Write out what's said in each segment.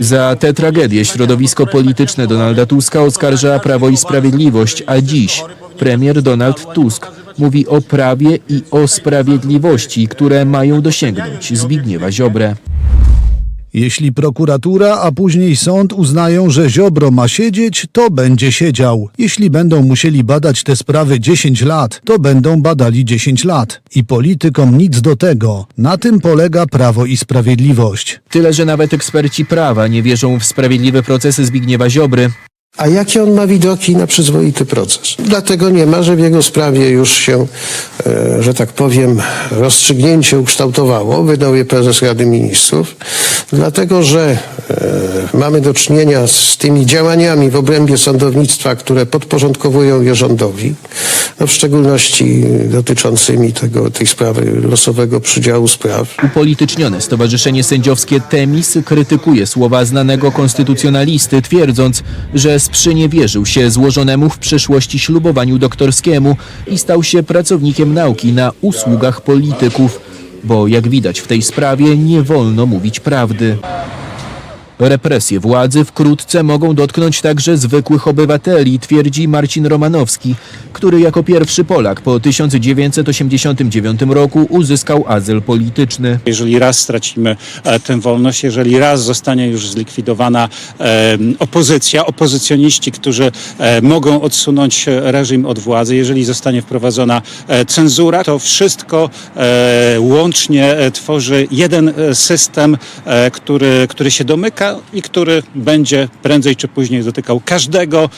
Za tę tragedię środowisko polityczne Donalda Tuska oskarża Prawo i Sprawiedliwość, a dziś premier Donald Tusk mówi o prawie i o sprawiedliwości, które mają dosięgnąć Zbigniewa Ziobrę. Jeśli prokuratura, a później sąd uznają, że Ziobro ma siedzieć, to będzie siedział. Jeśli będą musieli badać te sprawy 10 lat, to będą badali 10 lat. I politykom nic do tego. Na tym polega Prawo i Sprawiedliwość. Tyle, że nawet eksperci prawa nie wierzą w sprawiedliwe procesy Zbigniewa Ziobry. A jakie on ma widoki na przyzwoity proces? Dlatego nie ma, że w jego sprawie już się, e, że tak powiem, rozstrzygnięcie ukształtowało. Wydał je prezes Rady Ministrów. Dlatego, że e, mamy do czynienia z tymi działaniami w obrębie sądownictwa, które podporządkowują je rządowi, no w szczególności dotyczącymi tego, tej sprawy losowego przydziału spraw. Upolitycznione Stowarzyszenie Sędziowskie Temis krytykuje słowa znanego konstytucjonalisty, twierdząc, że sprzeniewierzył się złożonemu w przeszłości ślubowaniu doktorskiemu i stał się pracownikiem nauki na usługach polityków, bo jak widać w tej sprawie nie wolno mówić prawdy. Represje władzy wkrótce mogą dotknąć także zwykłych obywateli, twierdzi Marcin Romanowski, który jako pierwszy Polak po 1989 roku uzyskał azyl polityczny. Jeżeli raz stracimy e, tę wolność, jeżeli raz zostanie już zlikwidowana e, opozycja, opozycjoniści, którzy e, mogą odsunąć e, reżim od władzy, jeżeli zostanie wprowadzona e, cenzura, to wszystko e, łącznie e, tworzy jeden e, system, e, który, który się domyka i który będzie prędzej czy później dotykał każdego,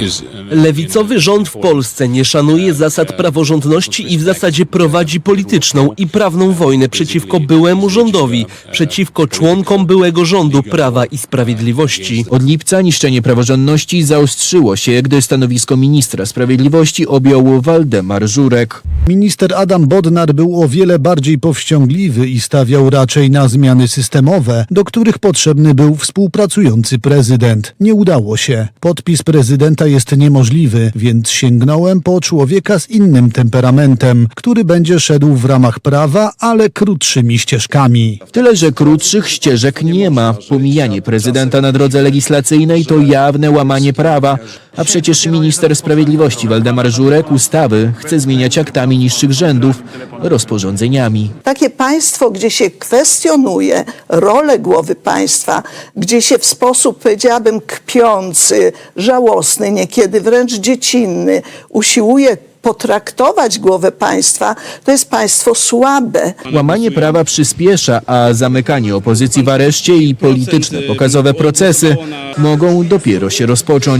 is Lewicowy rząd w Polsce nie szanuje zasad praworządności i w zasadzie prowadzi polityczną i prawną wojnę przeciwko byłemu rządowi, przeciwko członkom byłego rządu Prawa i Sprawiedliwości. Od lipca niszczenie praworządności zaostrzyło się, gdy stanowisko ministra sprawiedliwości objął Waldemar Żurek. Minister Adam Bodnar był o wiele bardziej powściągliwy i stawiał raczej na zmiany systemowe, do których potrzebny był współpracujący prezydent. Nie udało się. Podpis prezydenta jest niemożliwy, więc sięgnąłem po człowieka z innym temperamentem, który będzie szedł w ramach prawa, ale krótszymi ścieżkami. Tyle, że krótszych ścieżek nie ma. Pomijanie prezydenta na drodze legislacyjnej to jawne łamanie prawa, a przecież minister sprawiedliwości Waldemar Żurek ustawy chce zmieniać aktami niższych rzędów, rozporządzeniami. Takie państwo, gdzie się kwestionuje rolę głowy państwa, gdzie się w sposób, powiedziałabym, kpiący, żałosny, niekiedy wręcz dziecinny usiłuje potraktować głowę państwa, to jest państwo słabe. Łamanie prawa przyspiesza, a zamykanie opozycji w areszcie i polityczne pokazowe procesy mogą dopiero się rozpocząć.